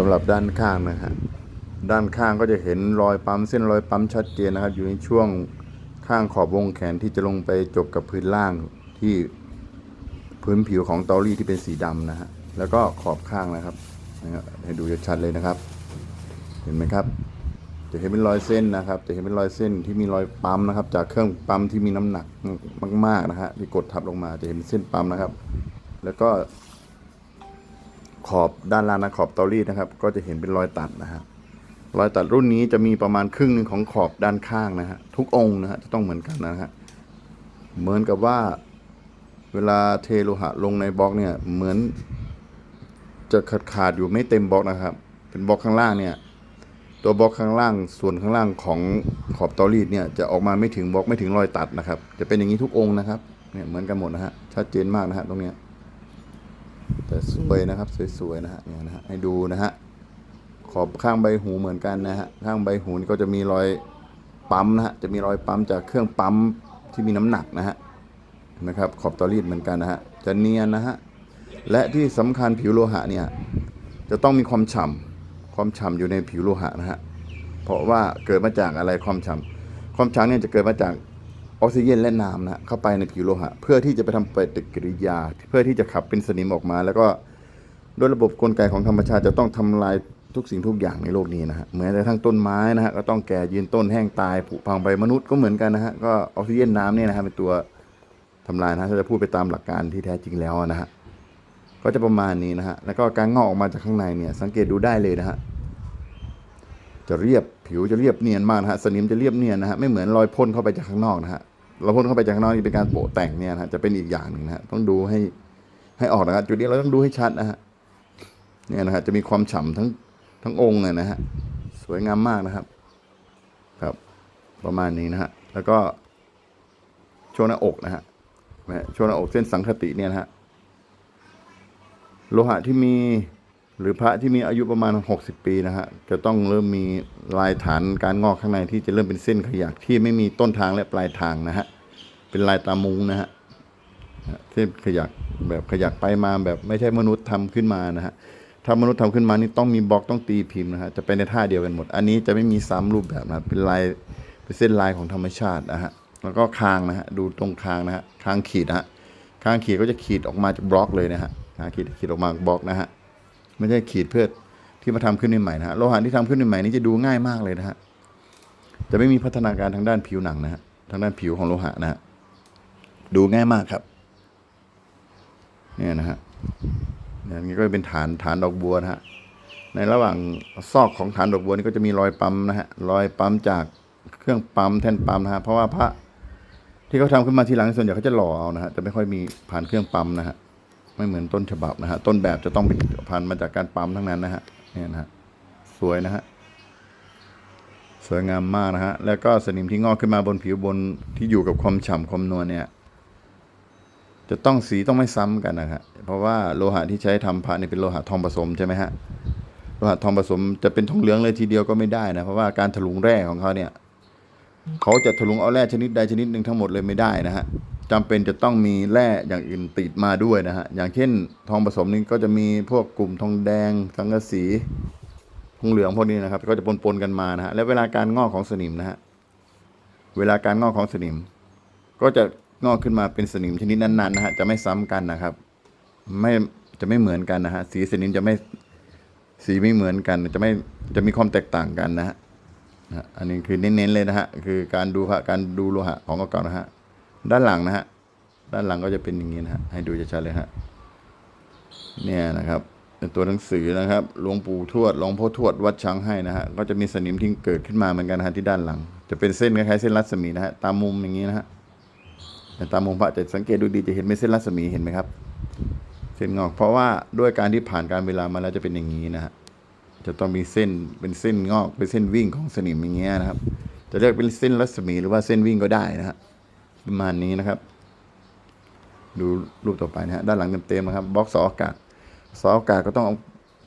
สำหรับด้านข้างนะฮะด้านข้างก็จะเห็นรอยปั๊มเส้นรอยปั๊มชัดเจนนะครับ อยู่ในช่วงข้างขอบวงแขนที่จะลงไปจบกับพื้นล่างที่พื้นผิวของตารีดที่เป็นสีดำนะฮะแล้วก็ขอบข้างนะครับให้ดูชัดเลยนะครับ เห็นไหมครับ จะเห็นเป็นรอยเส้นนะครับ จะเห็นเป็นรอยเส้นที่มีรอยปั๊มนะครับ จากเครื่องปั๊มที่มีน้ำหนักมากๆนะฮะที่กดทับลงมาจะเห็นเส้นปั๊มนะครับ แล้วก็ ขอบด้านล่างนะขอบเตารีดนะครับ ก็จะเห็นเป็นรอยตัดนะฮะรอยตัดรุ่นนี้จะมีประมาณครึ่งหนึ่งของขอบด้านข้างนะฮะทุกองค์นะฮะจะต้องเหมือนกันนะฮะเหมือนกับว่าเวลาเทโลหะลงในบล็อกเนี่ยเหมือนจะขาดขาดอยู่ไม่เต็มบล็อกนะครับ เป็นบล็อกข้างล่างเนี่ย ตัวบล็อกข้างล่างส่วนข้างล่างของขอบตารีดเนี่ยจะออกมาไม่ถึงบล็อกไม่ถึงรอยตัดนะครับ จะเป็นอย่างนี้ทุกองค์นะครับเนี่ยเหมือนกันหมดนะฮะชัดเจนมากนะฮะตรงเนี้ย แต่สวยนะครับสวยๆนะฮะเนี่ยนะฮะให้ดูนะฮะขอบข้างใบหูเหมือนกันนะฮะข้างใบหูนี่ก็จะมีรอยปั๊มนะฮะจะมีรอยปั๊มจากเครื่องปั๊มที่มีน้ำหนักนะฮะนะครับขอบตอรีดเหมือนกันนะฮะจะเนียนนะฮะและที่สำคัญผิวโลหะเนี่ยจะต้องมีความฉ่ำความฉ่ำอยู่ในผิวโลหะนะฮะเพราะว่าเกิดมาจากอะไรความฉ่ำความฉ่ำเนี่ยจะเกิดมาจาก ออกซิเจนและน้ำนะเข้าไปในผิวโลหะ เพื่อที่จะไปทำปฏิกิริยา เพื่อที่จะขับเป็นสนิมออกมา แล้วก็ด้วยระบบกลไกของธรรมชาติจะต้องทำลายทุกสิ่งทุกอย่างในโลกนี้นะฮะเหมือนแต่ทั้งต้นไม้นะฮะก็ต้องแก่ยืนต้นแห้งตายผุพังไปมนุษย์ก็เหมือนกันนะฮะก็ออกซิเจนน้ำเนี่ยนะฮะเป็นตัวทำลายนะฮะถ้าจะพูดไปตามหลักการที่แท้จริงแล้วนะฮะก็จะประมาณนี้นะฮะแล้วก็การงอกออกมาจากข้างในเนี่ยสังเกตดูได้เลยนะฮะ จะเรียบผิวจะเรียบเนียนมากนะฮะสนิมจะเรียบเนียนนะฮะไม่เหมือนรอยพ่นเข้าไปจากข้างนอกนะฮะเราพ่นเข้าไปจากข้างนอกนี่เป็นการโปะแต่งเนี่ยนะฮะจะเป็นอีกอย่างหนึ่งนะฮะต้องดูให้ให้ออกนะครับจุดนี้เราต้องดูให้ชัดนะฮะเนี่ยนะฮะจะมีความฉ่ำทั้งทั้งองค์เลยนะฮะสวยงามมากนะครับ ครับ ประมาณนี้นะฮะแล้วก็ช่วงหน้าอกนะฮะนะฮะช่วงหน้าอกเส้นสังคติเนี่ยนะฮะโลหะที่มี หรือพระที่มีอายุประมาณ 60 ปีนะฮะจะต้องเริ่มมีลายฐานการงอกข้างในที่จะเริ่มเป็นเส้นขยักที่ไม่มีต้นทางและปลายทางนะฮะเป็นลายตามุงนะฮะเส้นขยักแบบขยักไปมาแบบไม่ใช่มนุษย์ทำขึ้นมานะฮะถ้ามนุษย์ทำขึ้นมานี่ต้องมีบล็อกต้องตีพิมพ์นะฮะจะไปในท่าเดียวกันหมด อันนี้จะไม่มีซ้ำรูปแบบนะเป็นลายเป็นเส้นลายของธรรมชาตินะฮะแล้วก็คางนะฮะดูตรงคางนะฮะคางขีดนะฮะคางขีดก็จะขีดออกมาจากบล็อกเลยนะฮะคางขีดขีดออกมาบล็อกนะฮะ ไม่ใช่ขีดเพื่อที่มาทำขึ้นใหม่ๆนะฮะโลหะที่ทำขึ้นใหม่นี้จะดูง่ายมากเลยนะฮะจะไม่มีพัฒนาการทางด้านผิวหนังนะฮะทางด้านผิวของโลหะนะฮะดูง่ายมากครับเนี่ยนะฮะเนี่ยนี่ก็เป็นฐานฐานดอกบัวนะฮะในระหว่างซอกของฐานดอกบัวนี่ก็จะมีรอยปั๊มนะฮะรอยปั๊มจากเครื่องปั๊มแท่นปั๊มนะฮะเพราะว่าพระที่เขาทำขึ้นมาทีหลังส่วนใหญ่เขาจะหล่อเอานะฮะจะไม่ค่อยมีผ่านเครื่องปั๊มนะฮะ ไม่เหมือนต้นฉบับนะฮะ ต้นแบบจะต้องเป็นพันธุ์มาจากการปั๊มทั้งนั้นนะฮะเนี่ยนะฮะสวยนะฮะสวยงามมากนะฮะ แล้วก็สนิมที่งอกขึ้นมาบนผิวบนที่อยู่กับความฉ่ำความนวลเนี่ย จะต้องสีต้องไม่ซ้ำกันนะฮะเพราะว่าโลหะที่ใช้ทำพระนี่เป็นโลหะทองผสมใช่ไหมฮะโลหะทองผสมจะเป็นทองเหลืองเลยทีเดียวก็ไม่ได้นะ เพราะว่าการถลุงแร่ของเขาเนี่ย เขาจะถลุงเอาแร่ชนิดใดชนิดหนึ่งทั้งหมดเลยไม่ได้นะฮะ จำเป็นจะต้องมีแร่อย่างอื่นติดมาด้วยนะฮะ อย่างเช่น ทองผสมนี่ก็จะมีพวกกลุ่มทองแดงสังกะสีทองเหลืองพวกนี้นะครับ ก็จะปนๆกันมานะฮะ และเวลาการงอกของสนิมนะฮะ เวลาการงอกของสนิม ก็จะงอกขึ้นมาเป็นสนิมชนิดนั้นๆนะฮะ จะไม่ซ้ำกันนะครับ ไม่จะไม่เหมือนกันนะฮะ สีสนิมจะไม่สีไม่เหมือนกัน จะไม่จะมีความแตกต่างกันนะฮะนะฮะอันนี้คือเน้นๆเลยนะฮะ คือการดูพระการดูโลหะของเก่าๆนะฮะ ด้านหลังนะฮะ ด้านหลังก็จะเป็นอย่างนี้นะฮะ ให้ดูชัดๆเลยฮะ เนี่ยนะครับเป็นตัวหนังสือนะครับ หลวงปู่ทวด หลวงพ่อทวด วัดช้างให้นะฮะ ก็จะมีสนิมที่เกิดขึ้นมาเหมือนกันฮะที่ด้านหลัง จะเป็นเส้นคล้ายๆเส้นรัศมีนะฮะ ตามมุมอย่างนี้นะฮะแต่ตามมุมพระจะสังเกตดูดีจะเห็นเป็นเส้นรัศมีเห็นไหมครับ เส้นงอก เพราะว่าด้วยการที่ผ่านการเวลามาแล้วจะเป็นอย่างนี้นะฮะ จะต้องมีเส้นเป็นเส้นงอกเป็นเส้นวิ่งของสนิมอย่างเงี้ยนะครับ จะเรียกเป็นเส้นรัศมีหรือว่าเส้นวิ่งก็ได้นะฮะ ประมาณนี้นะครับ ดูรูปต่อไปนะฮะด้านหลังเต็มๆนะครับบล็อกสออากาศสออากาศก็ต้อง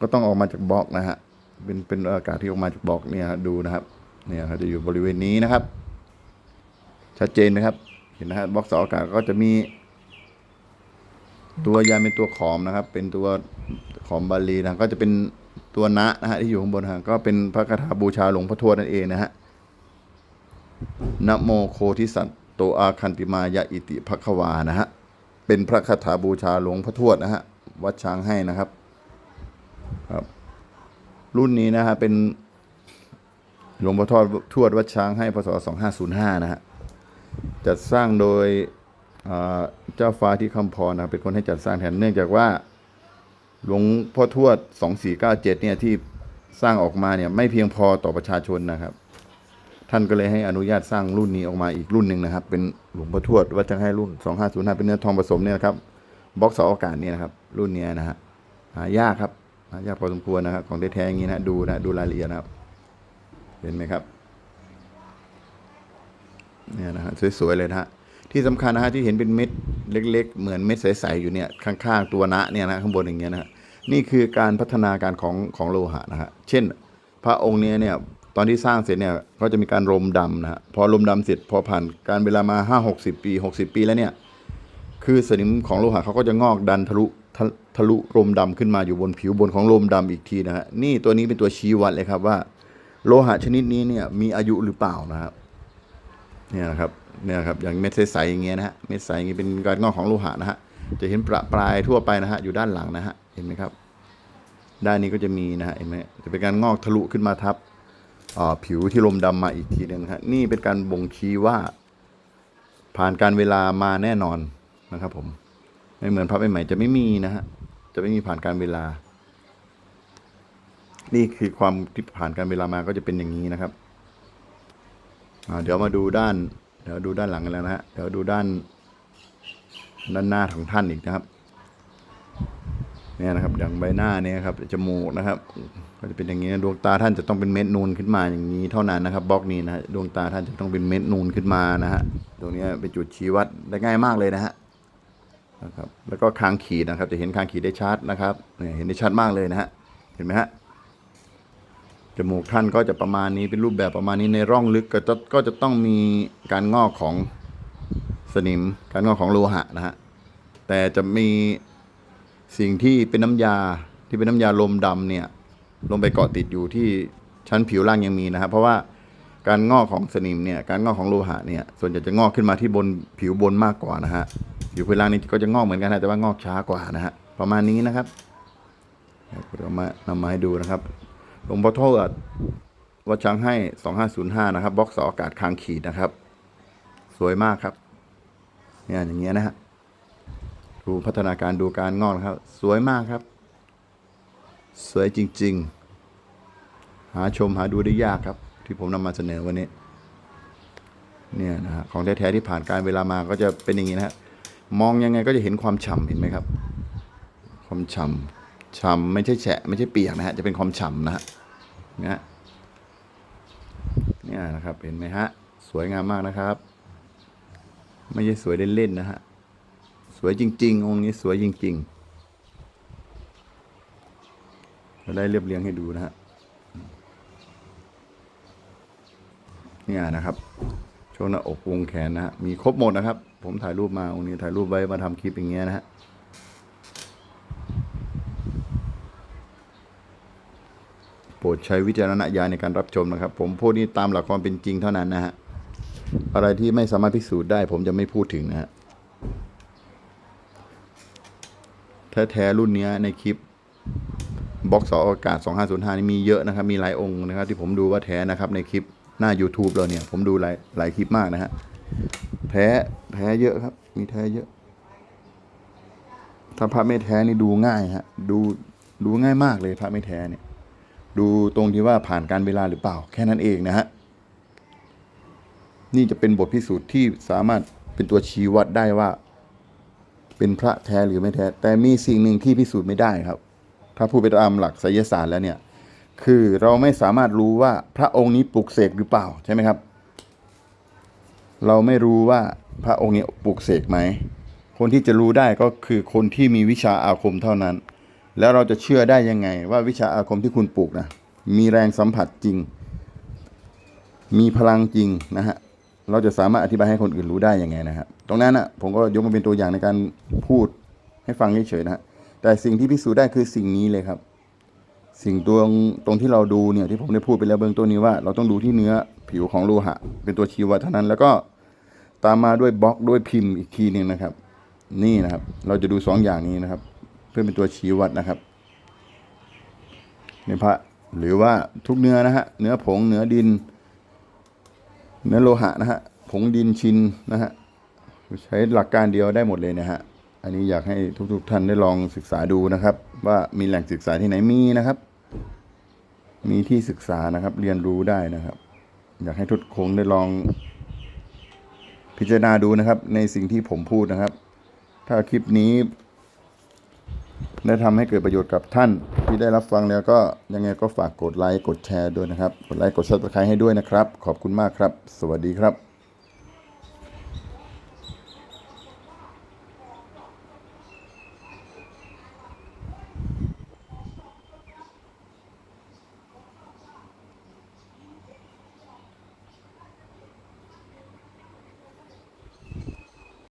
ก็ต้องออกมาจากบล็อกนะฮะเป็นเป็นอากาศที่ออกมาจากบล็อกเนี่ยฮะดูนะครับ เนี่ยเขาจะอยู่บริเวณนี้นะครับ ชัดเจนนะครับ เห็นนะฮะบล็อกสออากาศก็จะมี ตัวยานเป็นตัวขอมนะครับ เป็นตัวขอมบาลีนะก็จะเป็นตัวตัวนะนะฮะที่อยู่ข้างบนฮะก็เป็นพระคาถาบูชาหลวงพ่อทวดนั่นเองนะฮะนะโมโคทิสัต โตอาคันติมายะอิติภควานะฮะ เป็นพระคาถาบูชาหลวงพ่อทวดนะฮะ วัดช้างให้นะครับครับ รุ่นนี้นะฮะเป็นหลวงพ่อทวดทวดวัดช้างให้พศ2505 นะฮะ จัดสร้างโดยเจ้าฟ้าที่คำพรนะเป็นคนให้จัดสร้างแทนเนื่องจากว่าหลวงพ่อทวด 2497 เนี่ยที่สร้างออกมาเนี่ยไม่เพียงพอต่อประชาชนนะครับ ท่านก็เลยให้อนุญาตสร้างรุ่นนี้ออกมาอีกรุ่นหนึ่งนะครับ เป็นหลวงพ่อทวดวัดจังให้รุ่น 2505 เป็นเนื้อทองผสมเนี่ยนะครับบล็อกเสาอากาศเนี่ยนะครับ รุ่นนี้นะฮะหายากครับหายากพอสมควรนะครับของแท้ๆอย่างนี้นะดูนะดูรายละเอียดนะครับ เห็นไหมครับเนี่ยนะฮะสวยๆเลยนะฮะที่สำคัญนะฮะที่เห็นเป็นเม็ดเล็ก ๆ เหมือนเม็ดใสๆอยู่เนี่ยข้างๆตัวนะเนี่ยนะข้างบนอย่างเงี้ยนะฮะนี่คือการพัฒนาการของของโลหะนะฮะเช่น พระองค์เนี้ยเนี่ย ตอนที่สร้างเสร็จเนี่ยก็จะมีการรมดำนะฮะพอรมดำเสร็จพอผ่านการเวลามาห้าหกสิบปี 60 ปีแล้วเนี่ยคือสนิมของโลหะเขาก็จะงอกดันทะลุทะทะลุรมดำขึ้นมาอยู่บนผิวบนของรมดำอีกทีนะฮะนี่ตัวนี้เป็นตัวชี้วัดเลยครับว่า โลหะชนิดนี้เนี่ยมีอายุหรือเปล่านะครับเนี่ยนะครับเนี่ยนะครับอย่างเม็ดใสๆอย่างเงี้ยนะฮะเม็ดใสอย่างเงี้เป็นการงอกของโลหะนะฮะจะเห็นประปรายทั่วไปนะฮะอยู่ด้านหลังนะฮะเห็นไหมครับ ด้านนี้ก็จะมีนะฮะเห็นไหมจะเป็นการงอกทะลุขึ้นมาทับ ผิวที่ลมดำมาอีกทีหนึ่งฮะนี่เป็นการบ่งชี้ว่า ผ่านการเวลามาแน่นอนนะครับ ผมไม่เหมือนพระใหม่ๆจะไม่มีนะฮะจะไม่มีผ่านการเวลา นี่คือความที่ผ่านการเวลามาก็จะเป็นอย่างนี้นะครับเดี๋ยวมาดูด้าน เดี๋ยวดูด้านหลังกันแล้วนะฮะเดี๋ยวดูด้าน ด้านหน้าของท่านอีกนะครับ เนี่ยนะครับอย่างใบหน้าเนี่ยครับจมูกนะครับ ก็จะเป็นอย่างนี้ดวงตาท่านจะต้องเป็นเม็ดนูนขึ้นมาอย่างนี้เท่านั้นนะครับบล็อกนี้นะดวงตาท่านจะต้องเป็นเม็ดนูนขึ้นมานะฮะตรงนี้เป็นจุดชี้วัดได้ง่ายมากเลยนะฮะนะครับแล้วก็คางขีดนะครับจะเห็นคางขีดได้ชัดนะครับเนี่ยเห็นได้ชัดมากเลยนะฮะเห็นไหมฮะจมูกท่านก็จะประมาณนี้เป็นรูปแบบประมาณนี้ในร่องลึกก็จะก็จะต้องมีการงอกของสนิม การงอกของโลหะนะฮะแต่จะมี สิ่งที่เป็นน้ำยาที่เป็นน้ำยาลมดำเนี่ยลงไปเกาะติดอยู่ที่ชั้นผิวล่างยังมีนะครับ เพราะว่าการงอกของสนิมเนี่ยการงอกของโลหะเนี่ยส่วนใหญ่จะงอกขึ้นมาที่บนผิวบนมากกว่านะฮะผิวพื้นล่างนี่ก็จะงอกเหมือนกันนะแต่ว่างอกช้ากว่านะฮะประมาณนี้นะครับเดี๋ยวมานำมาให้ดูนะครับหลวงพ่อโทษวัดช้างให้ 2505 นะครับบล็อกสาอากาศคางขีดนะครับ สวยมากครับเนี่ยอย่างเงี้ยนะฮะ ดูพัฒนาการดูการงอกนะครับ สวยมากครับ สวยจริง ๆ หาชมหาดูได้ยากครับ ที่ผมนำมาเสนอวันนี้ เนี่ยนะฮะของแท้ๆที่ผ่านการเวลามาก็จะเป็นอย่างนี้นะฮะมองยังไงก็จะเห็นความฉ่ำเห็นไหมครับ ความฉ่ำฉ่ำไม่ใช่แฉะไม่ใช่เปียกนะฮะจะเป็นความฉ่ำนะฮะนี่ยฮะเนี่ยนะครับเห็นไหมฮะสวยงามมากนะครับ ไม่ใช่สวยเล่นๆนะฮะ สวยจริง ๆ องค์นี้สวยจริงๆเราได้เรียบเรียงให้ดูนะฮะเนี่ยนะครับช่วงหน้าอกวงแขนนะฮะมีครบหมดนะครับ ผมถ่ายรูปมาองค์นี้ถ่ายรูปไว้มาทำคลิปอย่างเงี้ยนะฮะโปรดใช้วิจารณญาณในการรับชมนะครับ ผมพูดนี่ตามหลักความเป็นจริงเท่านั้นนะฮะอะไรที่ไม่สามารถพิสูจน์ได้ ผมจะไม่พูดถึงนะฮะ แท้ๆรุ่นเนี้ยในคลิปบล็อกสออากาศ 2505 นี่มีเยอะนะครับ มีหลายองค์นะครับ ที่ผมดูว่าแท้นะครับในคลิปหน้า YouTube เราเนี่ย ผมดูหลายหลายคลิปมากนะฮะแท้แท้เยอะครับ มีแท้เยอะ ถ้าพระไม่แท้นี่ดูง่ายฮะดูดูง่ายมากเลยพระไม่แท้เนี่ย ดูตรงที่ว่าผ่านการเวลาหรือเปล่า แค่นั้นเองนะฮะนี่จะเป็นบทพิสูจน์ที่สามารถเป็นตัวชี้วัดได้ว่า เป็นพระแท้หรือไม่แท้ แต่มีสิ่งหนึ่งที่พิสูจน์ไม่ได้ครับ ถ้าพูดไปตามหลักไสยศาสตร์แล้วเนี่ย คือเราไม่สามารถรู้ว่าพระองค์นี้ปลุกเสกหรือเปล่าใช่ไหมครับ เราไม่รู้ว่าพระองค์นี้ปลุกเสกไหม คนที่จะรู้ได้ก็คือคนที่มีวิชาอาคมเท่านั้น แล้วเราจะเชื่อได้ยังไง ว่าวิชาอาคมที่คุณปลูกนะมีแรงสัมผัสจริง มีพลังจริงนะฮะ เราจะสามารถอธิบายให้คนอื่นรู้ได้ยังไงนะฮะตรงนั้นนะผมก็ยกมาเป็นตัวอย่างในการพูดให้ฟังเฉยๆนะฮะแต่สิ่งที่พิสูจน์ได้คือสิ่งนี้เลยครับ สิ่งตรงตรงที่เราดูเนี่ยที่ผมได้พูดไปแล้วเบื้องต้นนี้ว่า เราต้องดูที่เนื้อผิวของโลหะ เป็นตัวชี้วัดเท่านั้น แล้วก็ตามมาด้วยบล็อกด้วยพิมพ์อีกทีหนึ่งนะครับ นี่นะครับ เราจะดูสองอย่างนี้นะครับ เพื่อเป็นตัวชี้วัดนะครับในพระหรือว่าทุกเนื้อนะฮะเนื้อผงเนื้อดิน เนื้อโลหะนะฮะผงดินชินนะฮะใช้หลักการเดียวได้หมดเลยนะฮะอันนี้อยากให้ทุกๆท่านได้ลองศึกษาดูนะครับ ว่ามีแหล่งศึกษาที่ไหนมีนะครับ มีที่ศึกษานะครับ เรียนรู้ได้นะครับ อยากให้ทุกคงได้ลอง พิจารณาดูนะครับ ในสิ่งที่ผมพูดนะครับ ถ้าคลิปนี้ ได้ทำให้เกิดประโยชน์กับท่านที่ได้รับฟังแล้วก็ยังไงก็ฝากกดไลค์กดแชร์ด้วยนะครับ กดไลค์กดซับสไครต์ให้ด้วยนะครับ ขอบคุณมากครับ สวัสดีครับ